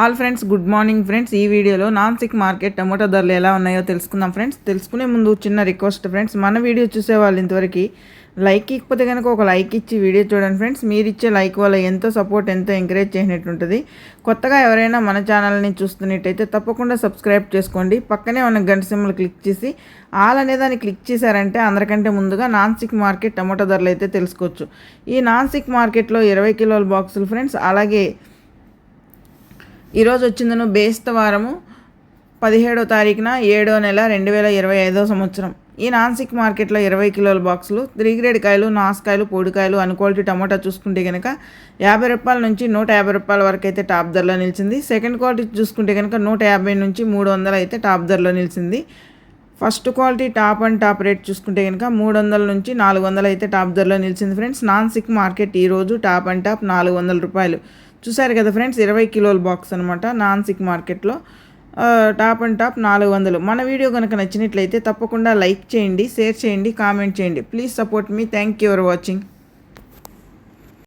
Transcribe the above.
All friends good morning friends ఈ వీడియోలో Nashik market tomato ధరలు ఎలా ఉన్నాయో తెలుసుకుందాం ఫ్రెండ్స్ తెలుసుకునే ముందు చిన్న రిక్వెస్ట్ ఫ్రెండ్స్ మన వీడియో చూసే వాళ్ళు ఇంతవరకు లైక్ ఇకపోతే కనుక ఒక లైక్ ఇచ్చి వీడియో చూడండి ఫ్రెండ్స్ మీరు ఇచ్చే లైక్ వల్ల ఎంతో సపోర్ట్ ఎంతో ఎంకరేజ్ చేసినట్టు ఉంటుంది. కొత్తగా ఎవరైనా మన ఛానల్ని చూస్తున్నట్టయితే తప్పకుండా సబ్స్క్రైబ్ చేసుకోండి. పక్కనే ఉన్న గంట సింబల్ క్లిక్ చేసి ఆల్ అనే దాన్ని క్లిక్ చేశారంటే అందరికంటే ముందుగా నాన్సిక్ మార్కెట్ టమోటా ధరలు అయితే తెలుసుకోవచ్చు. ఈ నాన్సిక్ మార్కెట్లో ఇరవై కిలోల బాక్సులు ఫ్రెండ్స్ అలాగే ఈరోజు వచ్చిందను బేస్తవారము పదిహేడో తారీఖున ఏడో నెల రెండు వేల ఇరవై ఐదో సంవత్సరం. ఈ నాన్సిక్ మార్కెట్లో ఇరవై కిలోల బాక్సులు త్రీ గ్రేడ్ కాయలు నాసుకాయలు పొడికాయలు అన్క్వాలిటీ టమాటా చూసుకుంటే కనుక యాభై రూపాయల నుంచి నూట యాభై రూపాయల వరకు అయితే టాప్ ధరలో నిలిచింది. సెకండ్ క్వాలిటీ చూసుకుంటే కనుక నూట యాభై నుంచి మూడు వందలు అయితే టాప్ ధరలో నిలిచింది. First quality top and top rate చూసుకుంటే కనుక మూడు వందల నుంచి నాలుగు వందలు అయితే టాప్ ధరలో నిలిచింది ఫ్రెండ్స్. నాన్ సిక్ మార్కెట్ ఈరోజు టాప్ అండ్ టాప్ నాలుగు వందల రూపాయలు. చూసారు కదా ఫ్రెండ్స్ ఇరవై కిలోల బాక్స్ అనమాట నాన్ సిక్ మార్కెట్లో టాప్ అండ్ టాప్ నాలుగు వందలు మన వీడియో కనుక నచ్చినట్లయితే తప్పకుండా లైక్ చేయండి షేర్ చేయండి కామెంట్ చేయండి. Please support me. Thank you for watching.